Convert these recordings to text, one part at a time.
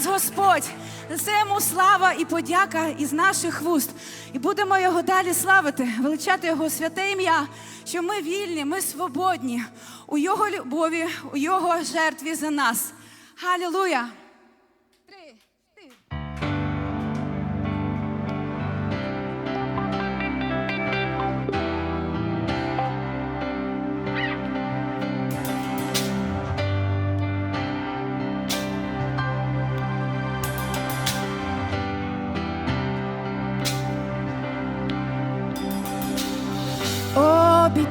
нас Господь. Несемо слава і подяка із наших вуст. І будемо його далі славити, величати Його святе ім'я, що ми вільні, ми свободні у Його любові, у Його жертві за нас. Халілуя!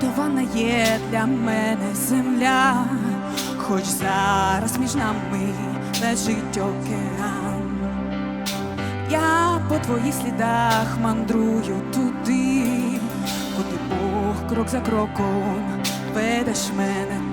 то вона є для мене земля, хоч зараз між нами лежить океан. Я по твоїх слідах мандрую туди, куди Бог крок за кроком ведеш мене.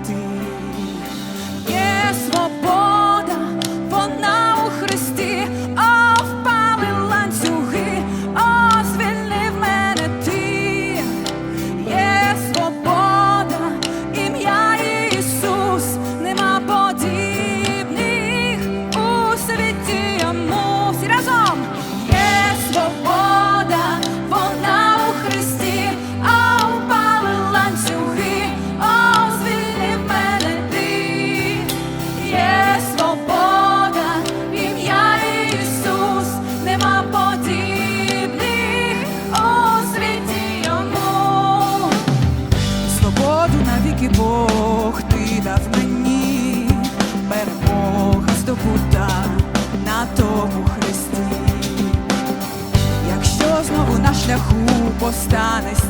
шляху постане.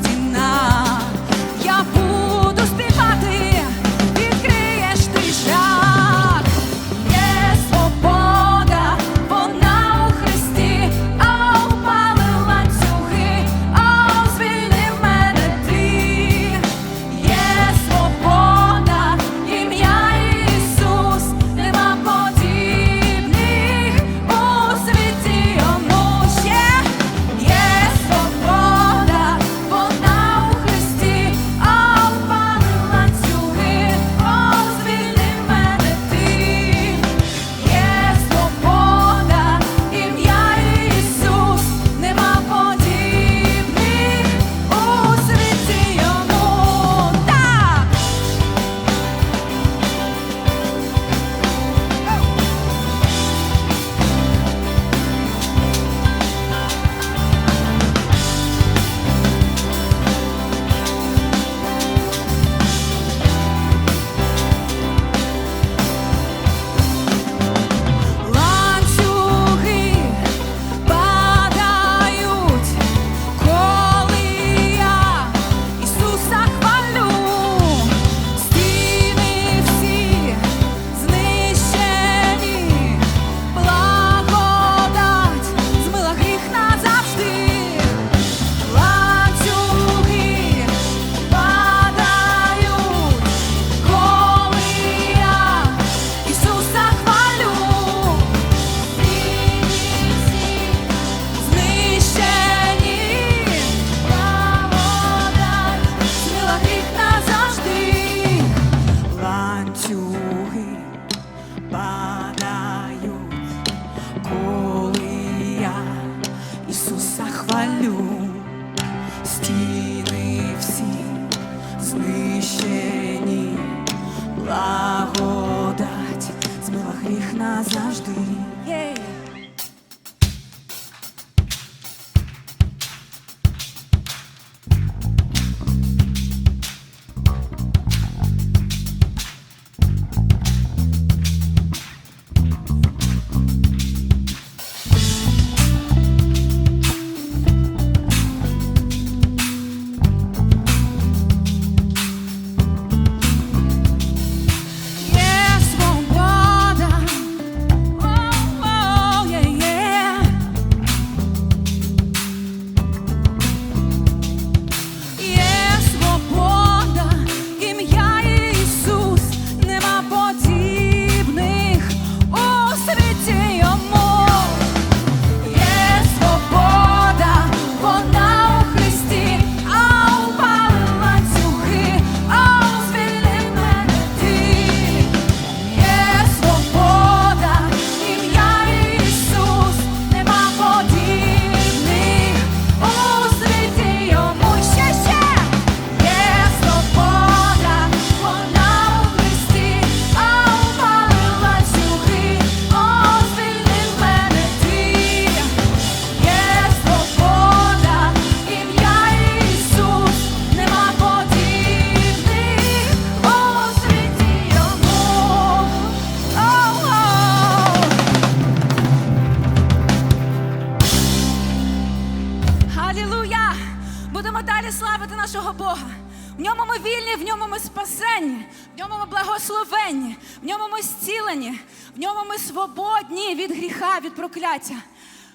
вільні, в ньому ми спасені, в ньому ми благословенні, в ньому ми зцілені, в ньому ми свободні від гріха, від прокляття.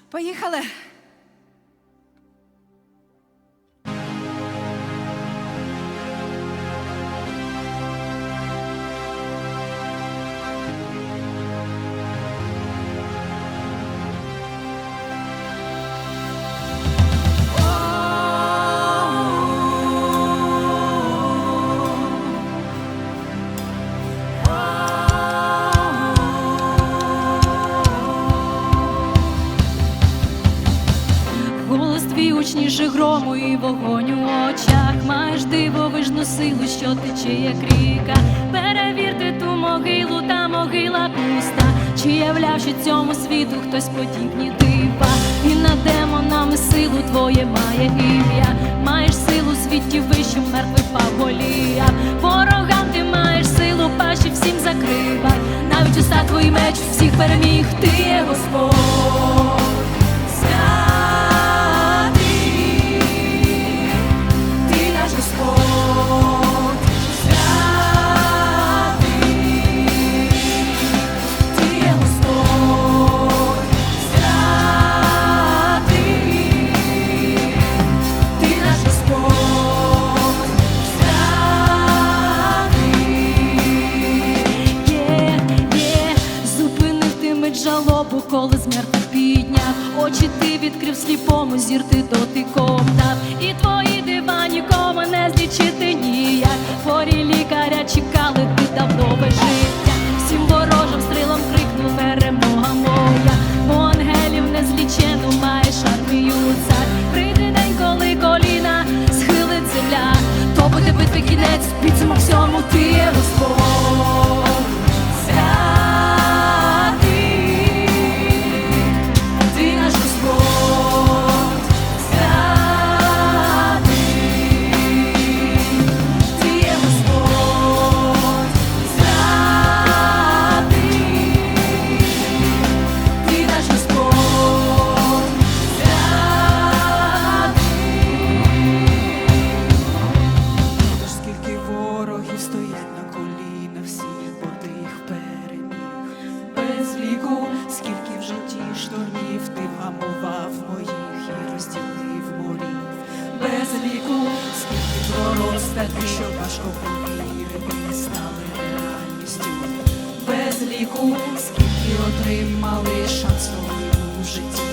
Поїхали. вогонь у очах, маєш дивовижну силу, що тече, як ріка. Перевірте ту могилу, та могила пуста, чи являвши цьому світу хтось подібні типа, І над демонами силу твоє має ім'я. Маєш силу світів вищу мертвих паволія. Ворогам ти маєш силу, паші всім закривай. Навіть уста твої меч всіх переміг, ти є Господь. таки, що важко помрії стали реальністю. Без ліку, скільки отримали шансу в житті.